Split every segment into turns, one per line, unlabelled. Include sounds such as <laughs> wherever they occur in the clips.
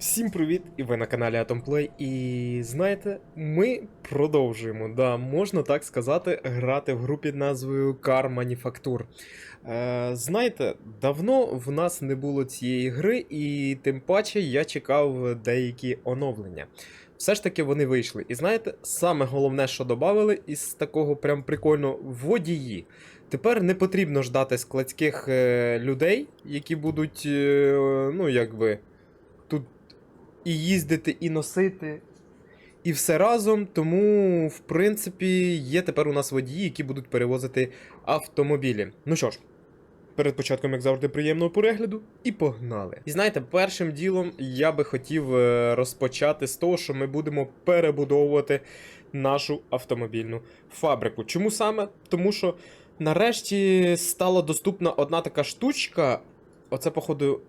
Всім привіт! І ви на каналі Atomplay. І знаєте, ми продовжуємо, да, можна так сказати, грати в групі назвою Car Manufacture. Е, знаєте, давно в нас не було цієї гри, і тим паче я чекав деякі оновлення. Все ж таки вони вийшли. І знаєте, саме головне, що додали із такого прям прикольно водії. Тепер не потрібно ждати складських е, людей, які будуть, е, ну якби, і їздити, і носити, і все разом. Тому, в принципі, є тепер у нас водії, які будуть перевозити автомобілі. Ну що ж. Перед початком, як завжди, приємного перегляду, і погнали. І знаєте, першим ділом я би хотів е, розпочати з того, що ми будемо перебудовувати нашу автомобільну фабрику. Чому саме? Тому що нарешті стала доступна одна така штучка. Оце, походу,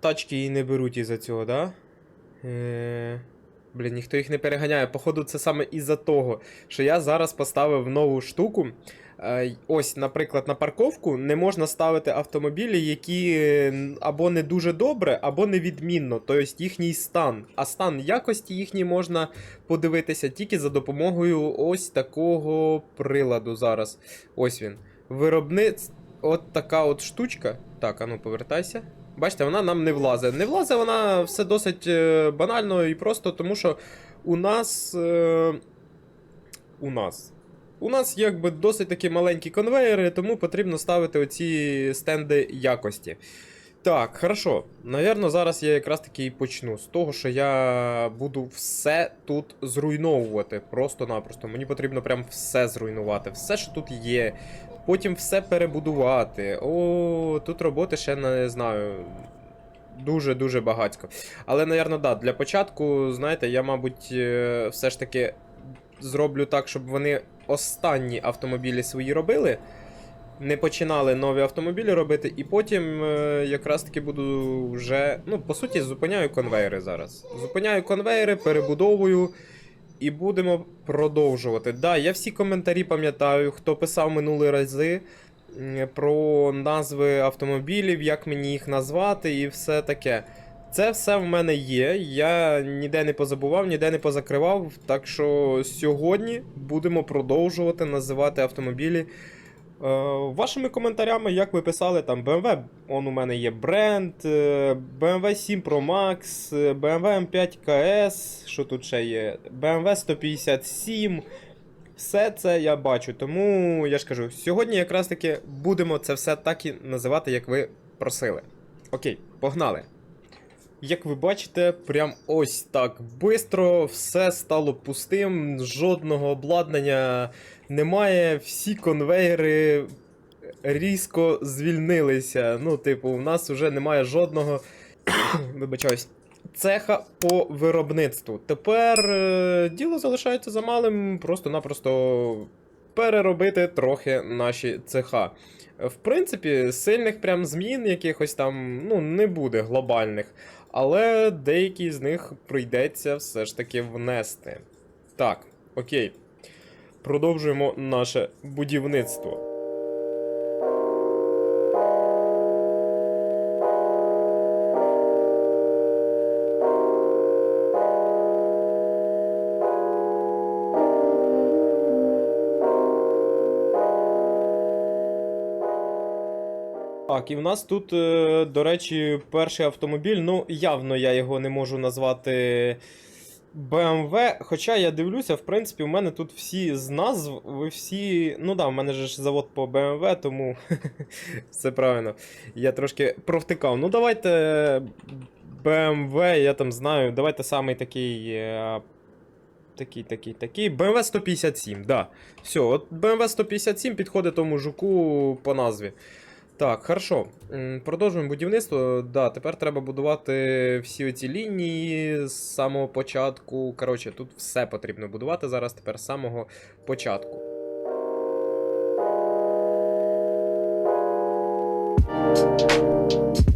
тачки і не беруть із-за цього, да? Е... Блін, ніхто їх не переганяє. Походу, це саме із-за того, що я зараз поставив нову штуку. Е, Ось, наприклад, на парковку не можна ставити автомобілі, які або не дуже добре, або невідмінно, тобто їхній стан. А стан якості їхній можна подивитися тільки за допомогою ось такого приладу зараз. Ось він. Виробниць. От така от штучка. Так, а ну повертайся. Бачите, вона нам не влазить. Не влазить вона все досить е, банально і просто, тому що у нас. Е, у нас. У нас якби досить такі маленькі конвейери, тому потрібно ставити оці стенди якості. Так, хорошо. Навірно, зараз я якраз таки і почну з того, що я буду все тут зруйновувати. Просто-напросто. Мені потрібно прям все зруйнувати, все, що тут є. Потім все перебудувати. О, тут роботи ще не знаю. Дуже-дуже багатько. Але, напевно, да, для початку, знаєте, я, мабуть, е, все ж таки зроблю так, щоб вони останні автомобілі свої робили. Не починали нові автомобілі робити, і потім е, якраз таки буду вже. Ну, по суті, зупиняю конвейери зараз. Зупиняю конвейери, перебудовую. І будемо продовжувати. Да, я всі коментарі пам'ятаю, хто писав минулі рази про назви автомобілів, як мені їх назвати і все таке. Це все в мене є. Я ніде не позабував, ніде не позакривав. Так що сьогодні будемо продовжувати називати автомобілі. Е, вашими коментарями, як ви писали, там BMW, он у мене є бренд, е, BMW 7 Pro Max, е, BMW M5 KS, що тут ще є? BMW 157. Все це я бачу. Тому я ж кажу, сьогодні якраз таки будемо це все так і називати, як ви просили. Окей, погнали. Як ви бачите, прям ось так бистро все стало пустим, жодного обладнання немає, всі конвейери різко звільнилися. Ну, типу, у нас вже немає жодного. <coughs> Вибачаюсь. Цеха по виробництву. Тепер е, діло залишається за малим, просто-напросто переробити трохи наші цеха. В принципі, сильних прям змін якихось там ну, не буде глобальних, але деякі з них прийдеться все ж таки внести. Так, окей. Продовжуємо наше будівництво. Так, і в нас тут, е, до речі, перший автомобіль. Ну, явно я його не можу назвати BMW. Хоча я дивлюся, в принципі, у мене тут всі з назв, ви всі. Ну да, в мене ж завод по BMW, тому <laughs> все правильно. Я трошки провтикав. Ну, давайте BMW, я там знаю. Давайте самий такий. е, Такий, такий, такий. BMW 157, да. Все, от BMW 157 підходить тому жуку по назві. Так, хорошо. Продовжуємо будівництво. Да, Тепер треба будувати всі ці лінії з самого початку. Коротше, тут все потрібно будувати зараз тепер з самого початку. Thank you.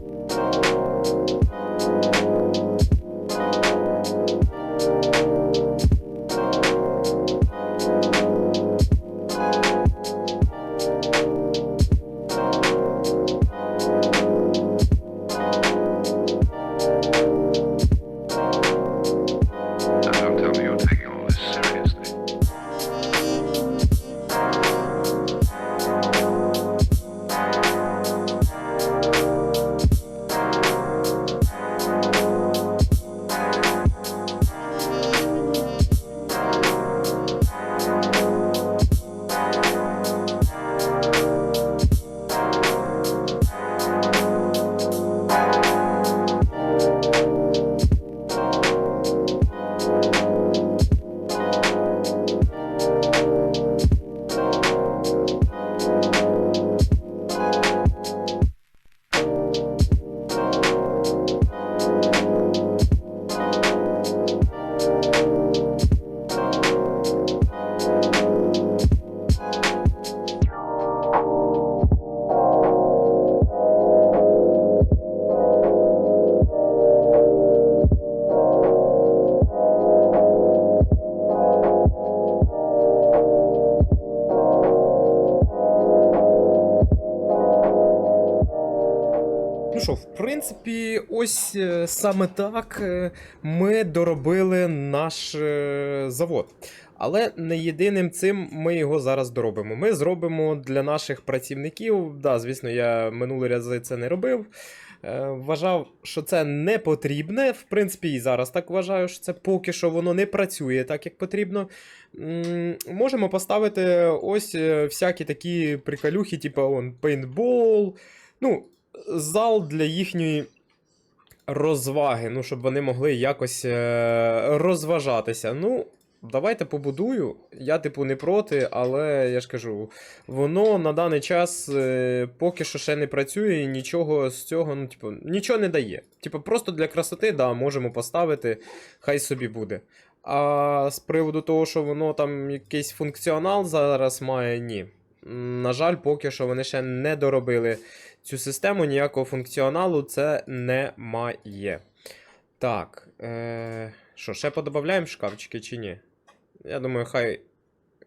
Принципі, ось е, саме так е, ми доробили наш е, завод. Але не єдиним цим ми його зараз доробимо. Ми зробимо для наших працівників. Да, звісно, я минулі рази це не робив. Вважав, що це не потрібне. В принципі, і зараз так вважаю, що це поки що воно не працює так, як потрібно. Можемо поставити ось всякі такі приколюхи, типу он, пейнтбол. Ну, зал для їхньої розваги, ну, щоб вони могли якось е, розважатися. Ну, давайте побудую. Я, типу, не проти, але я ж кажу, воно на даний час е, поки що ще не працює і нічого з цього, ну, типу, нічого не дає. Типу, просто для красоти, да, можемо поставити, хай собі буде. А з приводу того, що воно там якийсь функціонал зараз має, ні. На жаль, поки що вони ще не доробили цю систему, ніякого функціоналу це немає. Так. Е... Що, ще подобавляємо шкафчики чи ні? Я думаю, хай.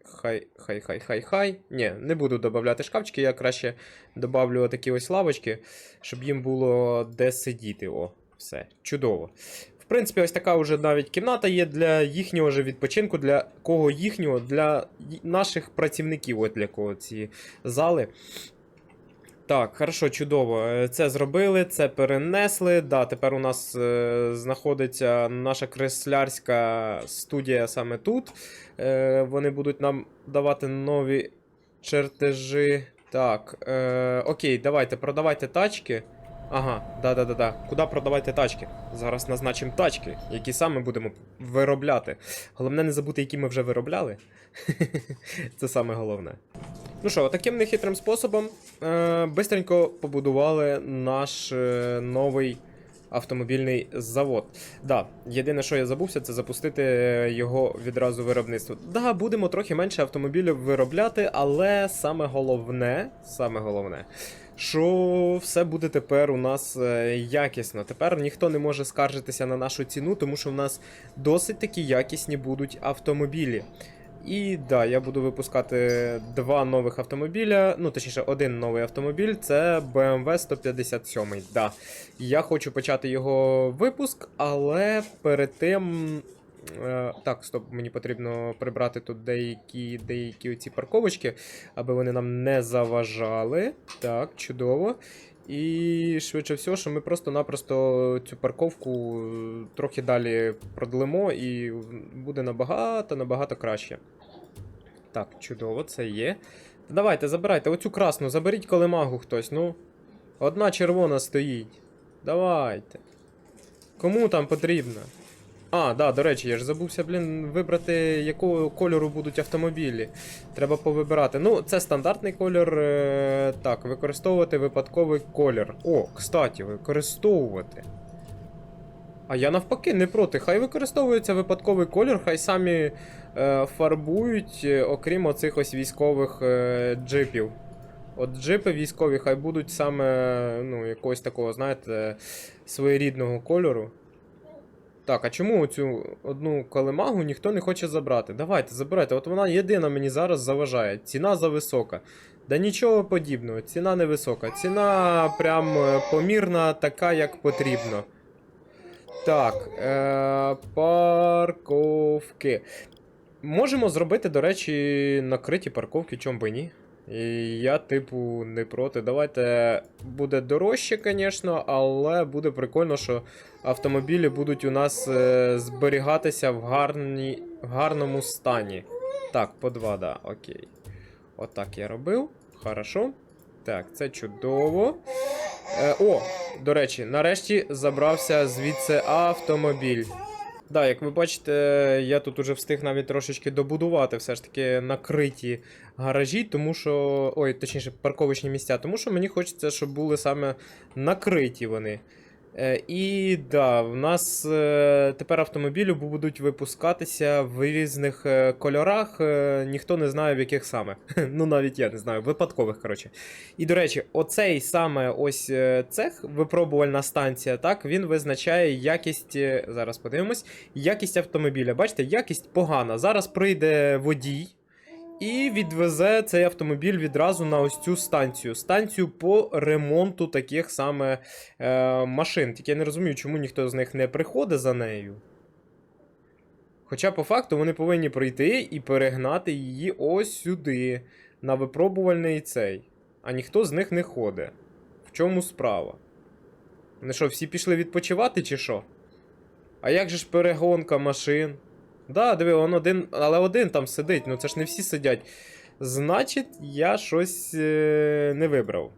Хай, хай, хай, хай, хай. Ні, не буду додавати шкафчики, я краще добавлю такі ось лавочки, щоб їм було де сидіти. О, все. Чудово. В принципі, ось така вже навіть кімната є для їхнього ж відпочинку, для кого їхнього, для наших працівників, от для кого ці зали. Так, хорошо, чудово. Е, Це зробили, це перенесли. Да, тепер у нас е, знаходиться наша креслярська студія саме тут. Е, вони будуть нам давати нові чертежі. Так, е, окей, давайте, продавайте тачки. Ага, да-да-да-да. Куди продавайте тачки? Зараз назначимо тачки, які саме будемо виробляти. Головне не забути, які ми вже виробляли. <laughs> Це саме головне. Ну що, таким нехитрим способом е, бистренько побудували наш е, новий автомобільний завод. Да, єдине, що я забувся, це запустити його відразу виробництво. Да, будемо трохи менше автомобілів виробляти, але саме головне, саме головне, що все буде тепер у нас е, якісно. Тепер ніхто не може скаржитися на нашу ціну, тому що в нас досить такі якісні будуть автомобілі. І да, я буду випускати два нових автомобіля. Ну, точніше, один новий автомобіль це BMW 157. Да. Я хочу почати його випуск, але перед тим. е, Так, стоп, мені потрібно прибрати тут деякі деякі оці парковочки, аби вони нам не заважали. Так, чудово. І швидше всього, що ми просто-напросто цю парковку е, трохи далі продлимо, і буде набагато набагато краще. Так, чудово, це є. Давайте, забирайте оцю красну, заберіть колемагу хтось, ну. Одна червона стоїть. Давайте. Кому там потрібно? А, да, до речі, я ж забувся, блін, вибрати, якого кольору будуть автомобілі. Треба повибирати. Ну, це стандартний колір. е, Так, використовувати випадковий колір. О, кстати, використовувати. А я навпаки не проти. Хай використовується випадковий колір, хай самі е, фарбують, е, окрім оцих ось військових е, джипів. От джипи військові хай будуть саме ну, якогось такого, знаєте, своєрідного кольору. Так, а чому цю одну колемагу ніхто не хоче забрати? Давайте, забирайте. От вона єдина мені зараз заважає. Ціна зависока. Да нічого подібного, ціна невисока. Ціна прям е, помірна, така, як потрібно. Так, е- парковки. Можемо зробити, до речі, накриті парковки, чом би ні. І я, типу, не проти. Давайте буде дорожче, звісно, але буде прикольно, що автомобілі будуть у нас е, зберігатися в, гарні, в гарному стані. Так, по два, да, окей. Отак я робив. Хорошо. Так, це чудово. Е, о, до речі, нарешті забрався звідси автомобіль. Да, як ви бачите, я тут уже встиг навіть трошечки добудувати все ж таки накриті гаражі, тому що. Ой, точніше, парковочні місця, тому що мені хочеться, щоб були саме накриті вони. Е, і да, в нас е, тепер автомобілі будуть випускатися в різних е, кольорах. Ніхто не знає в яких саме. <laughs> ну навіть я не знаю, випадкових, коротше. І до речі, оцей саме ось цех, випробувальна станція, так, він визначає якість. Зараз подивимось. Якість автомобіля. Бачите, якість погана. Зараз прийде водій. І відвезе цей автомобіль відразу на ось цю станцію. Станцію по ремонту таких саме е, машин. Тільки я не розумію, чому ніхто з них не приходить за нею. Хоча, по факту, вони повинні пройти і перегнати її ось сюди, на випробувальний цей. А ніхто з них не ходить. В чому справа? Вони що, всі пішли відпочивати чи що? А як же ж перегонка машин? Да, диви, он один, але один там сидить, ну це ж не всі сидять. Значить, я щось е, не вибрав.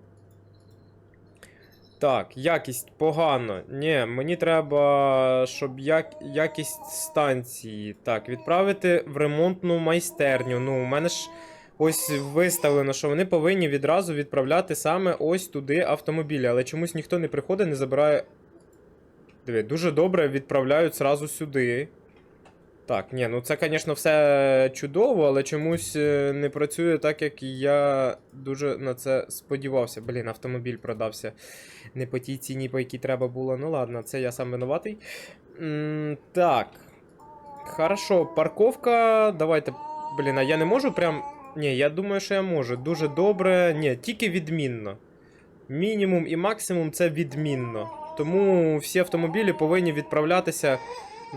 Так, якість погано. Ні, мені треба, щоб як, якість станції. Так, відправити в ремонтну майстерню. Ну, у мене ж ось виставлено, що вони повинні відразу відправляти саме ось туди автомобілі, але чомусь ніхто не приходить, не забирає. Диви, дуже добре відправляють зразу сюди. Так, ні, ну це, звісно, все чудово, але чомусь е, не працює так, як я дуже на це сподівався. Блін, автомобіль продався не по тій ціні, по якій треба було. Ну ладно, це я сам винуватий. М, так. Хорошо, парковка. Давайте. Блін, а я не можу прям. Ні, я думаю, що я можу. Дуже добре. Ні, тільки відмінно. Мінімум і максимум це відмінно. Тому всі автомобілі повинні відправлятися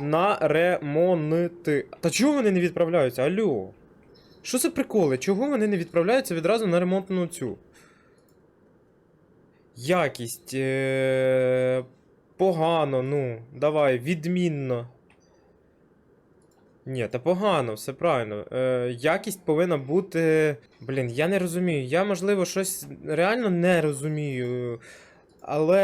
на ремонти. Та чого вони не відправляються? Алло? Що за приколи? Чого вони не відправляються відразу на ремонтну цю? Якість. Е... Погано, ну. Давай, відмінно. Ні, та погано, все правильно. Е, якість повинна бути. Блін, я не розумію. Я, можливо, щось реально не розумію. Але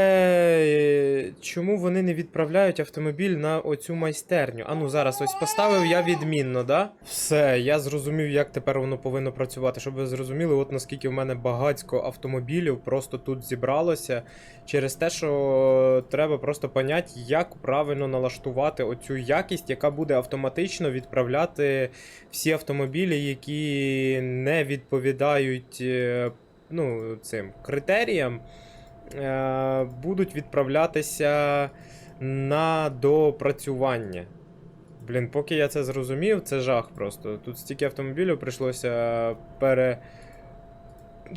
е, чому вони не відправляють автомобіль на оцю майстерню? А ну зараз ось поставив я відмінно, да? Все, я зрозумів, як тепер воно повинно працювати. Щоб ви зрозуміли, от наскільки в мене багатько автомобілів просто тут зібралося через те, що треба просто поняти, як правильно налаштувати оцю якість, яка буде автоматично відправляти всі автомобілі, які не відповідають е, ну, цим критеріям будуть відправлятися на допрацювання. Блін, поки я це зрозумів, це жах просто. Тут стільки автомобілів прийшлося пере.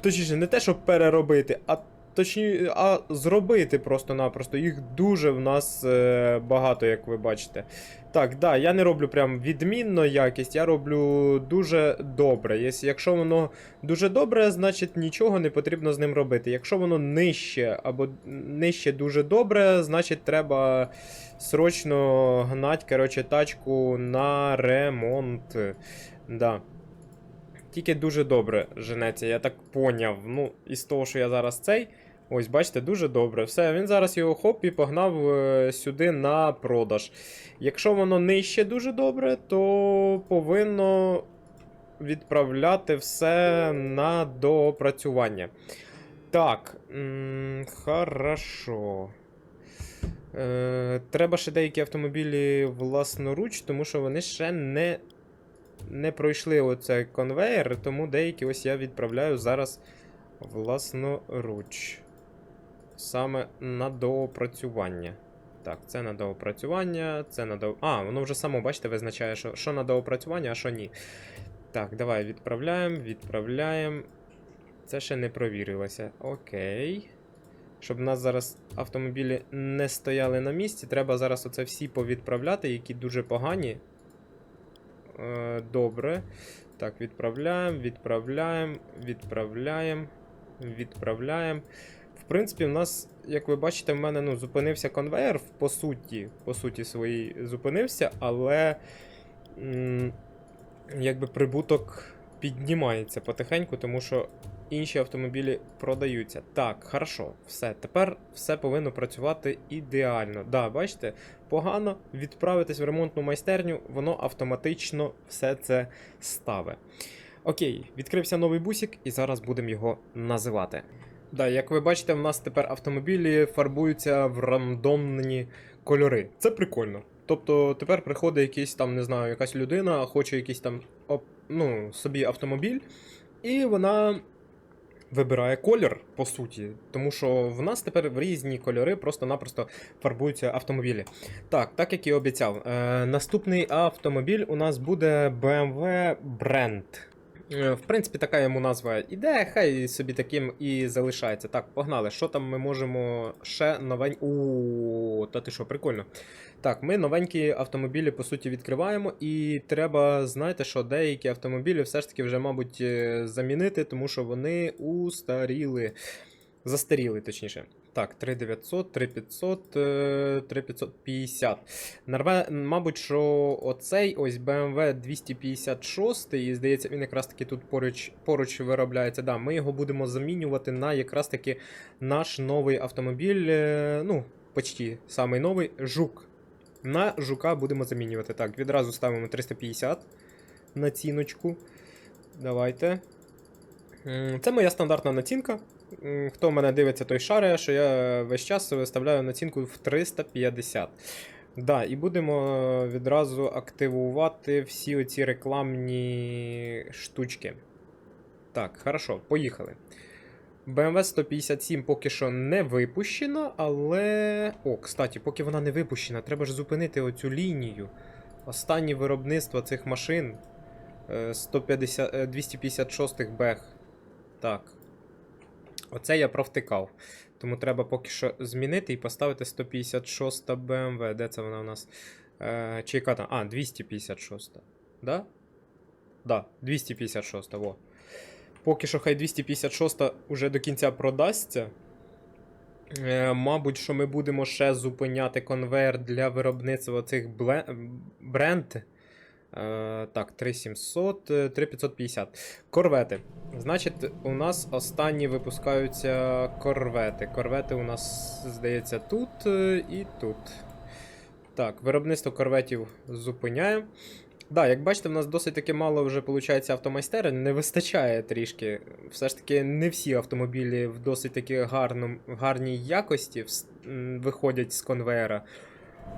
Точніше, не те, щоб переробити, а точні, а зробити просто-напросто. Їх дуже в нас е, багато, як ви бачите. Так, да, я не роблю прям відмінно якість, я роблю дуже добре. Якщо воно дуже добре, значить нічого не потрібно з ним робити. Якщо воно нижче або нижче дуже добре, значить треба срочно гнати коротше, тачку на ремонт. Да. Тільки дуже добре женеться, я так поняв. Ну, із того, що я зараз цей. Ось, бачите, дуже добре. Все, він зараз його хоп і погнав е, сюди на продаж. Якщо воно нижче дуже добре, то повинно відправляти все на доопрацювання. Так, хорошо. Е, треба ще деякі автомобілі власноруч, тому що вони ще не, не пройшли оцей конвейер, тому деякі ось я відправляю зараз власноруч. Саме на доопрацювання. Так, це на доопрацювання, це на до. А, воно вже само, бачите, визначає, що, що на доопрацювання, а що ні. Так, давай відправляємо, відправляємо. Це ще не провірилося. Окей. Щоб у нас зараз автомобілі не стояли на місці, треба зараз оце всі повідправляти, які дуже погані. Е, добре. Так, відправляємо, відправляємо, відправляємо, відправляємо. Принципі, в нас, як ви бачите, в мене ну, зупинився конвейер, по суті, по суті своїй зупинився, але м, якби прибуток піднімається потихеньку, тому що інші автомобілі продаються. Так, хорошо, все. Тепер все повинно працювати ідеально. Да, бачите, погано відправитись в ремонтну майстерню, воно автоматично все це ставить. Окей, відкрився новий бусик, і зараз будемо його називати. Да, як ви бачите, в нас тепер автомобілі фарбуються в рандомні кольори. Це прикольно. Тобто тепер приходить якийсь там, не знаю, якась людина, хоче якийсь там ну, собі автомобіль, і вона вибирає колір, по суті. Тому що в нас тепер в різні кольори просто-напросто фарбуються автомобілі. Так, так як і обіцяв. Е, наступний автомобіль у нас буде BMW Brand. Е, В принципі, така йому назва іде, хай собі таким і залишається. Так, погнали. Що там ми можемо ще новень. У та ти що, прикольно. Так, ми новенькі автомобілі по суті відкриваємо, і треба, знаєте, що деякі автомобілі все ж таки вже, мабуть, е, замінити, тому що вони устаріли. Застаріли, точніше. Так, 3900, 3500, е, 3550. Нарве, мабуть, що оцей ось BMW 256, і здається, він якраз таки тут поруч, поруч виробляється. Да, ми його будемо замінювати на якраз таки наш новий автомобіль. е, Ну, почти самий новий жук. На жука будемо замінювати. Так, відразу ставимо 350 на ціночку. Давайте. Це моя стандартна націнка. Хто мене дивиться, той шарає, що я весь час виставляю націнку в 350. Да, і будемо відразу активувати всі оці рекламні штучки. Так, хорошо, поїхали. BMW 157 поки що не випущена, але. О, кстати, поки вона не випущена, треба ж зупинити оцю лінію. Останнє виробництво цих машин. е, 150, е, 256 бех. Так. Оце я провтикав. Тому треба поки що змінити і поставити 156 BMW. Де це вона у нас? Е, чи яка там? А, 256. Да? Да, 256, во. Поки що хай 256 уже до кінця продасться. Е, мабуть, що ми будемо ще зупиняти конвейер для виробництва цих бренд. Е, так, 3700, е, 3550. Корвети. Значить, у нас останні випускаються корвети. Корвети у нас, здається, тут е, і тут. Так, виробництво корветів зупиняємо. Да, як бачите, в нас досить таки мало вже виходить автомайстерень, не вистачає трішки. Все ж таки, не всі автомобілі в досить таки гарному, гарній якості виходять з конвейера.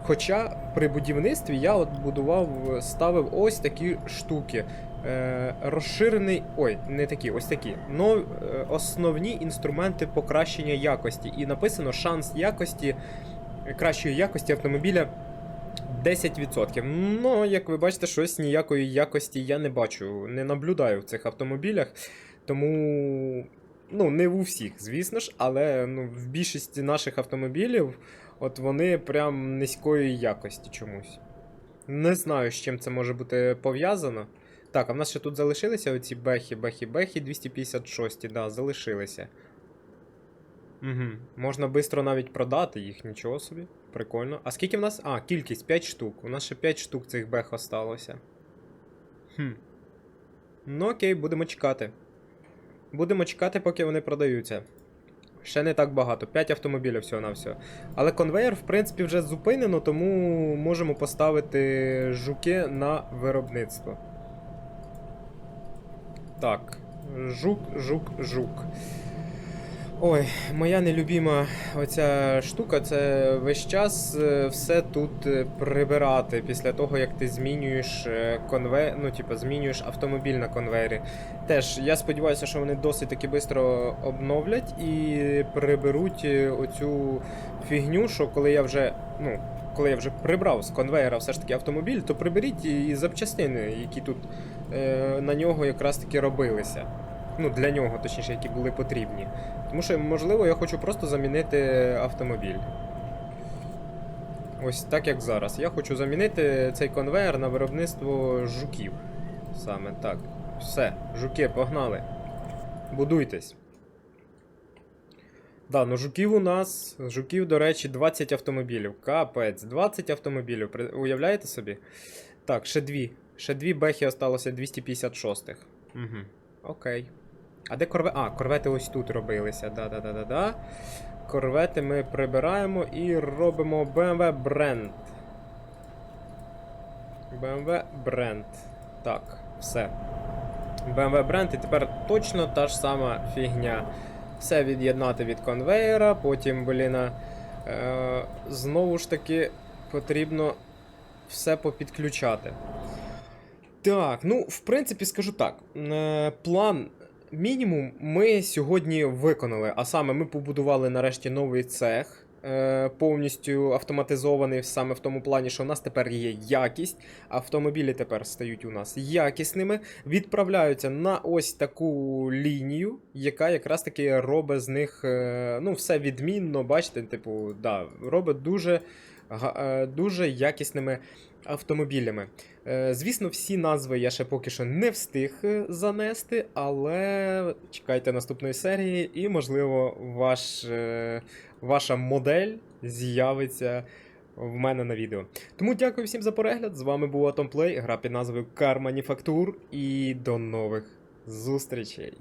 Хоча при будівництві я от будував, ставив ось такі штуки. Е, розширений. Ой, не такі, ось такі. Но, е, основні інструменти покращення якості. І написано шанс якості, кращої якості автомобіля 10%. Ну, як ви бачите, щось ніякої якості я не бачу, не наблюдаю в цих автомобілях. Тому, ну, не у всіх, звісно ж, але ну, в більшості наших автомобілів от вони прям низької якості чомусь. Не знаю, з чим це може бути пов'язано. Так, а в нас ще тут залишилися оці бехи, бехи, бехи 256, да, залишилися. Угу. Можна швидко навіть продати їх, нічого собі. Прикольно. А скільки в нас? А, кількість 5 штук. У нас ще 5 штук цих бех осталося. Хм. Ну окей, будемо чекати. Будемо чекати, поки вони продаються. Ще не так багато, 5 автомобілів всього на всього. Але конвейер, в принципі, вже зупинено, тому можемо поставити жуки на виробництво. Так. Жук, жук, жук. Ой, моя нелюбима оця штука це весь час е, все тут е, прибирати після того, як ти змінюєш е, конве... ну, типу, змінюєш автомобіль на конвейері. Теж я сподіваюся, що вони досить таки швидко обновлять і приберуть оцю фігню, що коли я вже. ну, коли я вже прибрав з конвейера все ж таки автомобіль, то приберіть і запчастини, які тут е, на нього якраз таки робилися. Ну, для нього, точніше, які були потрібні. Тому що, можливо, я хочу просто замінити автомобіль. Ось так як зараз. Я хочу замінити цей конвейер на виробництво жуків. Саме так. Все, жуки, погнали. Будуйтесь. Да, ну жуків у нас. Жуків, до речі, 20 автомобілів. Капець, 20 автомобілів. Уявляєте собі? Так, ще дві. Ще дві бехи осталося 256-х. Угу. Окей. А де корве. А, корвети ось тут робилися. Да-да-да-да-да. Корвети ми прибираємо і робимо BMW бренд. BMW бренд. Так, все. BMW бренд, і тепер точно та ж сама фігня. Все від'єднати від конвейера, потім, блін, е, знову ж таки потрібно все попідключати. Так, ну, в принципі, скажу так. Е, план мінімум ми сьогодні виконали. А саме ми побудували нарешті новий цех. е, повністю автоматизований саме в тому плані, що у нас тепер є якість. Автомобілі тепер стають у нас якісними, відправляються на ось таку лінію, яка якраз таки робить з них е, ну, все відмінно. Бачите, типу, да, робить дуже, дуже якісними автомобілями. Е, Звісно, всі назви я ще поки що не встиг е, занести, але чекайте наступної серії, і, можливо, ваш, е, ваша модель з'явиться в мене на відео. Тому дякую всім за перегляд. З вами був Atomplay, гра під назвою Car Manufacture, і до нових зустрічей!